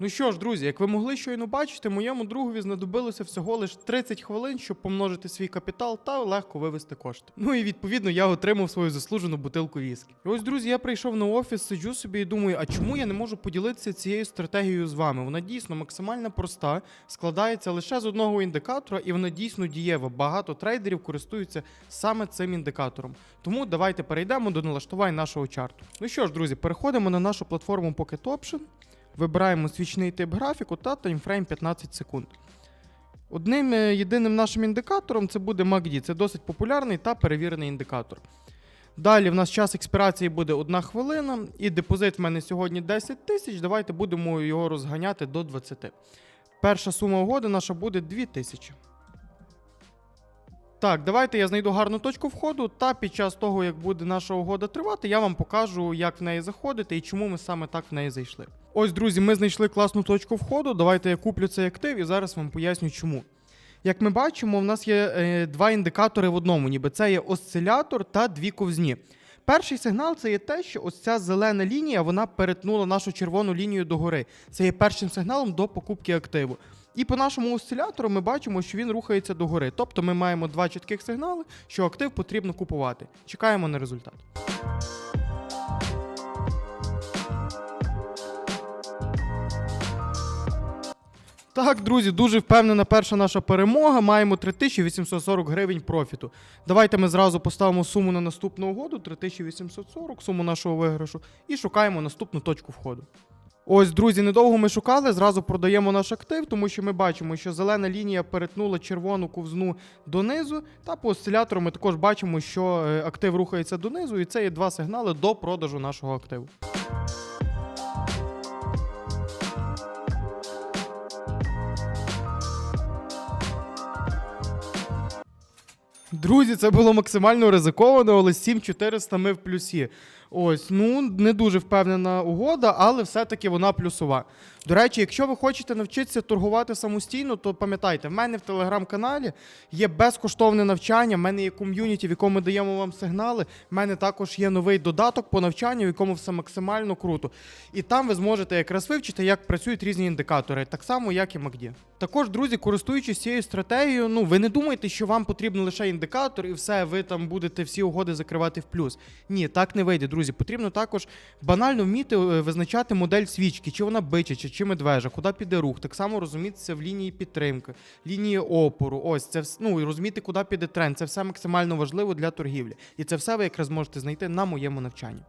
Ну що ж, друзі, як ви могли щойно бачити, моєму другові знадобилося всього лиш 30 хвилин, щоб помножити свій капітал та легко вивести кошти. Ну і відповідно я отримав свою заслужену бутилку віскі. І ось, друзі, я прийшов на офіс, сиджу собі і думаю, а чому я не можу поділитися цією стратегією з вами? Вона дійсно максимально проста, складається лише з одного індикатора, і вона дійсно дієва. Багато трейдерів користуються саме цим індикатором. Тому давайте перейдемо до налаштувань нашого чарту. Ну що ж, друзі, переходимо на нашу платформу Pocket Option. Вибираємо свічний тип графіку та таймфрейм 15 секунд. Одним е, єдиним нашим індикатором це буде MACD. Це досить популярний та перевірений індикатор. Далі в нас час експірації буде 1 хвилина, і депозит в мене сьогодні 10 тисяч. Давайте будемо його розганяти до 20. Перша сума угоди наша буде 2 тисячі. Так, давайте я знайду гарну точку входу, та під час того, як буде наша угода тривати, я вам покажу, як в неї заходити і чому ми саме так в неї зайшли. Ось, друзі, ми знайшли класну точку входу. Давайте я куплю цей актив і зараз вам поясню, чому. Як ми бачимо, в нас є е, два індикатори в одному, ніби це є осцилятор та дві ковзні. Перший сигнал це є те, що ось ця зелена лінія вона перетнула нашу червону лінію догори. Це є першим сигналом до покупки активу. І по нашому осцилятору ми бачимо, що він рухається догори. Тобто ми маємо два чітких сигнали, що актив потрібно купувати. Чекаємо на результат. Так, друзі, дуже впевнена перша наша перемога. Маємо 3840 гривень профіту. Давайте ми зразу поставимо суму на наступну угоду 3840, суму нашого виграшу, і шукаємо наступну точку входу. Ось, друзі, недовго ми шукали, зразу продаємо наш актив, тому що ми бачимо, що зелена лінія перетнула червону ковзну донизу, та по осцилятору ми також бачимо, що е, актив рухається донизу, і це є два сигнали до продажу нашого активу. Друзі, це було максимально ризиковано, але 7400 ми в плюсі. Ось, ну не дуже впевнена угода, але все-таки вона плюсова. До речі, якщо ви хочете навчитися торгувати самостійно, то пам'ятайте, в мене в телеграм-каналі є безкоштовне навчання, в мене є ком'юніті, в якому ми даємо вам сигнали. В мене також є новий додаток по навчанню, в якому все максимально круто. І там ви зможете якраз вивчити, як працюють різні індикатори, так само, як і MACD. Також, друзі, користуючись цією стратегією, ну ви не думайте, що вам потрібен лише індикатор, і все, ви там будете всі угоди закривати в плюс. Ні, так не вийде, друзі. Потрібно також банально вміти е, визначати модель свічки, чи вона бичача, чи медвежа, куди піде рух. Так само розумітися в лінії підтримки, лінії опору. Ось це ну і розуміти, куди піде тренд. Це все максимально важливо для торгівлі. І це все ви якраз можете знайти на моєму навчанні.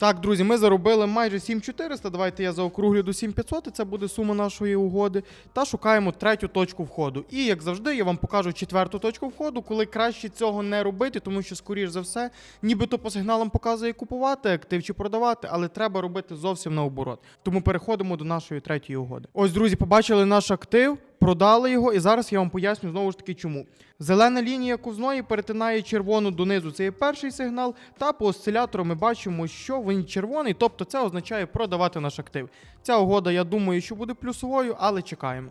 Так, друзі, ми заробили майже 7400. Давайте я заокруглю до 7500, і це буде сума нашої угоди. Та шукаємо третю точку входу. І як завжди, я вам покажу четверту точку входу, коли краще цього не робити, тому що, скоріш за все, нібито по сигналам показує купувати актив чи продавати, але треба робити зовсім наоборот. Тому переходимо до нашої третьої угоди. Ось, друзі, побачили наш актив. Продали його, і зараз я вам поясню знову ж таки чому. Зелена лінія кузної перетинає червону донизу. Це є перший сигнал. Та по осцилятору ми бачимо, що він червоний, тобто це означає продавати наш актив. Ця угода, я думаю, що буде плюсовою, але чекаємо.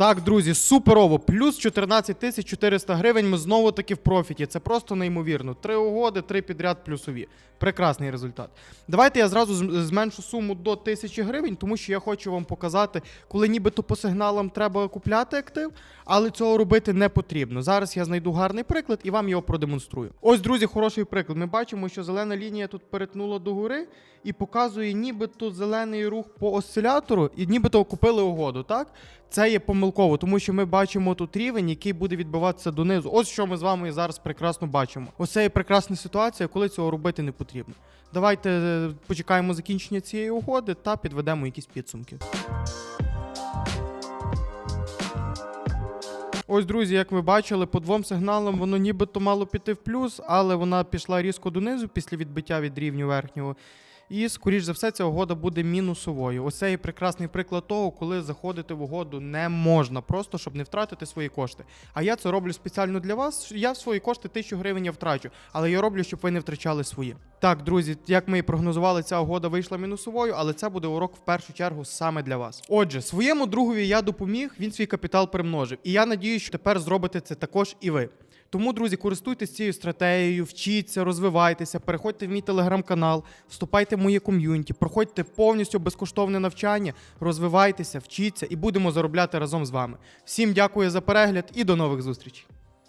Так, друзі, суперово. Плюс 14 тисяч 400 гривень. Ми знову таки в профіті. Це просто неймовірно. Три угоди, три підряд плюсові. Прекрасний результат. Давайте я зразу зменшу суму до 1000 гривень, тому що я хочу вам показати, коли нібито по сигналам треба купляти актив, але цього робити не потрібно. Зараз я знайду гарний приклад і вам його продемонструю. Ось, друзі, хороший приклад. Ми бачимо, що зелена лінія тут перетнула догори і показує нібито зелений рух по осцилятору, і нібито купили угоду, так? Це є помилково, тому що ми бачимо тут рівень, який буде відбиватися донизу. Ось що ми з вами зараз прекрасно бачимо. Ось це є прекрасна ситуація, коли цього робити не потрібно. Давайте е, почекаємо закінчення цієї угоди та підведемо якісь підсумки. Ось, друзі, як ви бачили, по двом сигналам воно нібито мало піти в плюс, але вона пішла різко донизу після відбиття від рівню верхнього. І, скоріш за все, ця угода буде мінусовою. Ось це є прекрасний приклад того, коли заходити в угоду не можна, просто щоб не втратити свої кошти. А я це роблю спеціально для вас. Я в свої кошти 1000 гривень я втрачу, але я роблю, щоб ви не втрачали свої. Так, друзі, як ми і прогнозували, ця угода вийшла мінусовою, але це буде урок в першу чергу саме для вас. Отже, своєму другові я допоміг, він свій капітал примножив. І я надію, що тепер зробите це також і ви. Тому, друзі, користуйтесь цією стратегією, вчіться, розвивайтеся, переходьте в мій телеграм-канал, вступайте в моє ком'юніті, проходьте повністю безкоштовне навчання, розвивайтеся, вчіться і будемо заробляти разом з вами. Всім дякую за перегляд і до нових зустрічей.